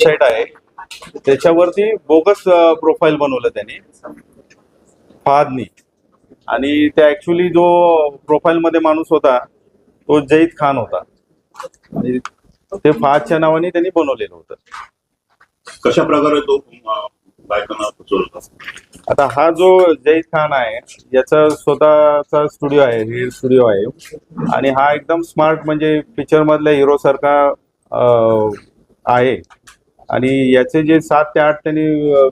Website आहे. त्याच्यावरती bogus profile बनवलं त्यांनी. फहादनी आणि त्या ऍक्च्युली जो प्रोफाईल मध्ये माणूस होता तो जईद खान होता. ते फहादच्या नावाने त्यांनी बनवलेलं होतं. कशा प्रकारे तो आता हा जो जईद खान आहे याचा स्वतःचा स्टुडिओ आहे हे स्टुडिओ आहे. आणि हा एकदम स्मार्ट म्हणजे पिक्चर मधल्या हिरो सारखा आहे. आणि याचे जे सात ते आठ त्यांनी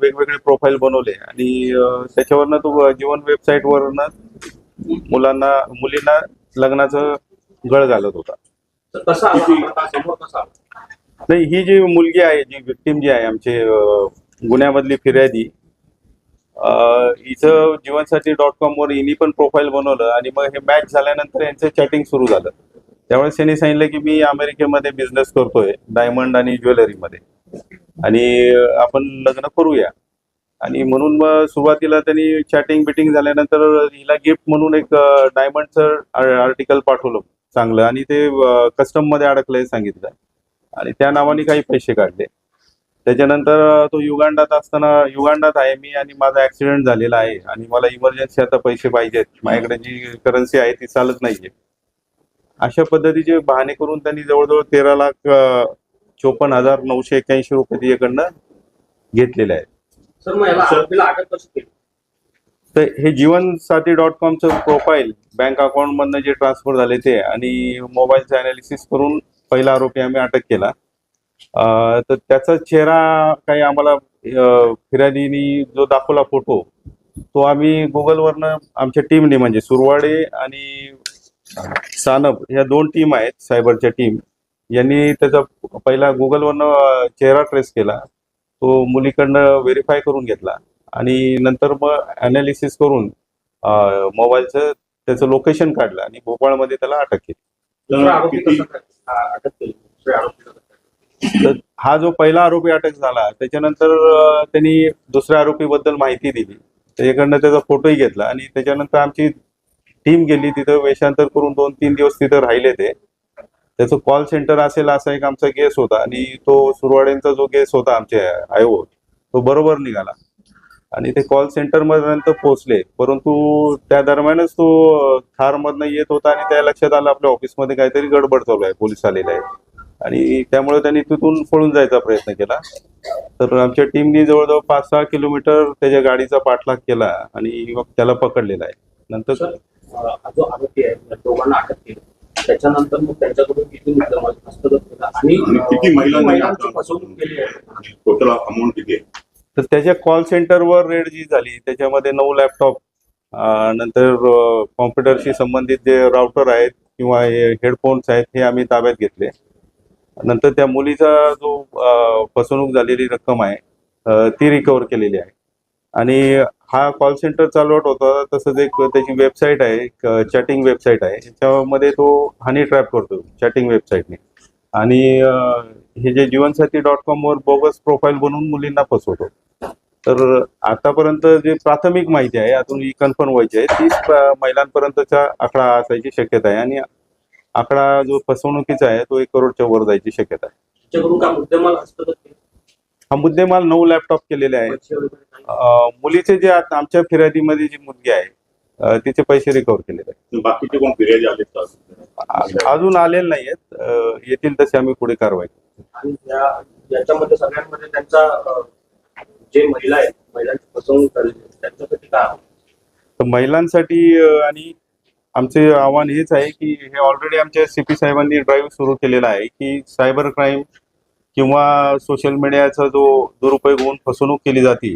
वेगवेगळे प्रोफाईल बनवले. आणि त्याच्यावरनं तो जीवन वेबसाईट वरनं मुलांना मुलींना लग्नाचं गळ घालत होता? नाही ही जी मुलगी आहे जी विक्टीम जी आहे आमचे गुन्ह्यामधली फिर्यादी हिचं जीवनसाथी डॉट कॉम वर हिनी पण प्रोफाईल बनवलं आणि मग हे मॅच झाल्यानंतर यांचं चॅटिंग सुरू झालं. त्यावेळेस त्यांनी सांगितलं की मी अमेरिकेमध्ये बिझनेस करतोय डायमंड आणि ज्वेलरीमध्ये आणि आपण लग्न करूया. आणि म्हणून मग सुरुवातीला त्यांनी चॅटिंग बिटिंग झाल्यानंतर हिला गिफ्ट म्हणून एक डायमंडचं आर्टिकल पाठवलं चांगलं. आणि ते कस्टममध्ये अडकलंय सांगितलं. आणि त्या नावाने काही पैसे काढले. त्याच्यानंतर तो युगांडात असताना युगांडात आहे मी आणि माझा ऍक्सिडेंट झालेला आहे. आणि मला इमर्जन्सी आता पैसे पाहिजेत. माझ्याकडे जी करन्सी आहे ती चालत नाहीये. अशा पद्धतीचे बहाणे करून त्यांनी जवळजवळ तेरा लाख चोपन्न हजार नऊशे एक्क्याऐंशी रुपये तिच्याकडनं घेतलेले आहेत. तर हे जीवन साथी डॉट कॉमचं प्रोफाईल बँक अकाउंट मधनं जे ट्रान्सफर झाले ते आणि मोबाईलचं अनालिसिस करून पहिला आरोपी आम्ही अटक केला. तर त्याचा चेहरा काही आम्हाला फिर्यादीनी जो दाखवला फोटो तो आम्ही गुगलवरनं आमच्या टीमने म्हणजे सुरवाडे आणि सानप ह्या दोन टीम आहेत सायबरच्या टीम यांनी त्याचा पहिला गुगलवरनं चेहरा ट्रेस केला. तो मुलीकडनं व्हेरीफाय करून घेतला. आणि नंतर मग अनालिसिस करून मोबाईलचं त्याचं लोकेशन काढलं आणि भोपाळमध्ये त्याला अटक केली? हा, जो पहिला आरोपी अटक झाला त्याच्यानंतर त्यांनी दुसऱ्या आरोपीबद्दल माहिती दिली. त्याच्याकडनं त्याचा फोटोही घेतला आणि त्याच्यानंतर आमची टीम गेली तिथं वेषांतर करून दोन तीन दिवस तिथं राहिले ते. त्याचं कॉल सेंटर असेल असा एक आमचा गेस होता आणि तो सुरवाड्यांचा जो गेस होता आमच्या आयो तो बरोबर निघाला. आणि ते कॉल सेंटरमध्ये पोहोचले परंतु त्या दरम्यानच तो थार मधनं येत होता आणि त्या लक्षात आलं आपल्या ऑफिसमध्ये काहीतरी गडबड चालू आहे पोलीस आलेले आहेत. आणि त्यामुळे त्यांनी तिथून पळून जायचा प्रयत्न केला. तर आमच्या टीमनी जवळजवळ पाच सहा किलोमीटर त्याच्या गाडीचा पाठलाग केला आणि मग त्याला पकडलेला आहे. नंतर जो आरोपी आहे. दोघांना अटक केली. त्याच्यानंतर मग त्यांच्याकडून किती मुद्देमाल हस्तगत केला आणि किती महिलांनी महिलांची फसवणूक केली आहे. टोटल अमाऊंट किती आहे? तर त्याच्या कॉल सेंटरवर रेड जी झाली. त्याच्यामध्ये नऊ लॅपटॉप नंतर कॉम्प्युटरशी संबंधित जे राउटर आहेत किंवा हेडफोन्स आहेत हे आम्ही ताब्यात घेतले. नंतर त्या मुलीचा जो फसवणूक झालेली रक्कम आहे ती रिकवर केलेली आहे. आणि हा कॉल सेंटर चालवत होता. तसंच एक त्याची वेबसाईट आहे चॅटिंग वेबसाईट आहे. त्याच्यामध्ये तो हनी ट्रॅप करतो चॅटिंग वेबसाईटने आणि हे जे जीवनसाथी डॉट कॉमवर बोगस प्रोफाईल बनवून मुलींना फसवतो. तर आतापर्यंत जे प्राथमिक माहिती आहे अजून ही कन्फर्म व्हायची आहे तीच महिलांपर्यंतचा आकडा असायची शक्यता आहे. आणि आकडा जो फसवणुकीचा आहे तो एक करोडच्या वर जायची शक्यता आहे. हा मुद्देमाल नऊ लॅपटॉप केलेले आहेत. मुलीचे जे आता आमच्या फिर्यादीमध्ये जी मुलगी आहे अं, तिचे पैसे रिकवर केलेले आहेत. बाकीचे कोण फिर्यादी आले का? आ- अजून आलेले नाहीयेत. अं, येतील तसे आम्ही पुढे कारवाई करू. आणि या याच्यामध्ये सगळ्यांमध्ये त्यांचा अं, जे महिला आहेत महिलांची फसवणूक झालेली आहे त्यांच्यासाठी काय? आहे? तर महिलांसाठी अं, आणि आमचे आव्हान हेच आहे की हे ऑलरेडी आमच्या सीपी साहेबांनी ड्राईव्ह सुरू केलेला आहे की सायबर क्राईम किंवा सोशल मीडियाचा जो दुरुपयोग होऊन फसवणूक केली जाते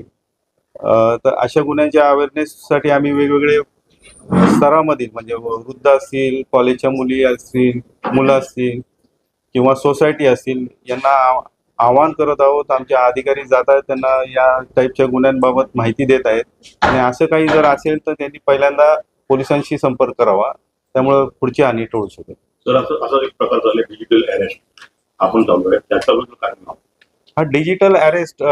तर अशा गुन्ह्यांच्या अवेअरनेससाठी आम्ही वेगवेगळे स्तरामधील म्हणजे वृद्ध असतील कॉलेजच्या मुली असतील मुलं असतील किंवा सोसायटी असतील यांना आवाहन करत आहोत. आमचे अधिकारी जात आहेत त्यांना या टाईपच्या गुन्ह्यांबाबत माहिती देत आहेत. आणि असं काही जर असेल तर त्यांनी पहिल्यांदा पोलिसांशी संपर्क करावा. त्यामुळे पुढची हानी टळू शकेल सर असं एक प्रकार झाले डिजिटल अरेस्ट आपण चालू आहे त्याच्याबद्दल काय हा डिजिटल अरेस्ट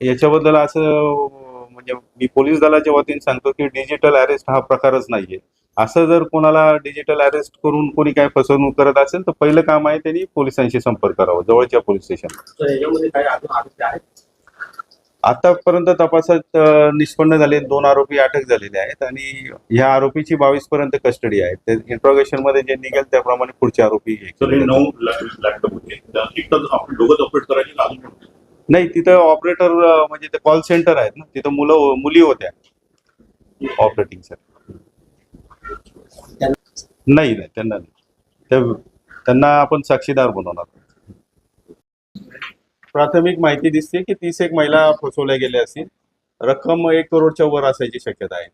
याच्याबद्दल असं म्हणजे मी पोलीस दलाच्या वतीने सांगतो की डिजिटल अरेस्ट हा प्रकारच नाहीये. असं जर कोणाला डिजिटल अरेस्ट करून कोणी काय फसवणूक करत असेल तर पहिलं काम आहे त्यांनी पोलिसांशी संपर्क करावा जवळच्या पोलीस स्टेशन तर याच्यामध्ये काही अजून आरोपी आहेत आतापर्यंत तपासात निष्पन्न झाले दोन आरोपी अटक झालेले आहेत आणि ह्या आरोपीची बावीस पर्यंत कस्टडी आहे. ते इंट्रोगेशनमध्ये जे निघेल त्याप्रमाणे पुढचे आरोपी? नाही तिथं ऑपरेटर म्हणजे ते कॉल सेंटर आहेत ना तिथं मुलं मुली होत्या. ऑपरेटिंग नाही नाही त्यांना नाही. त्या- त्यांना आपण साक्षीदार बनवणार. प्राथमिक माहिती दिसते की तीस एक महिला फसवल्या गेल्या असतील. रक्कम एक करोडच्या वर असायची शक्यता आहे.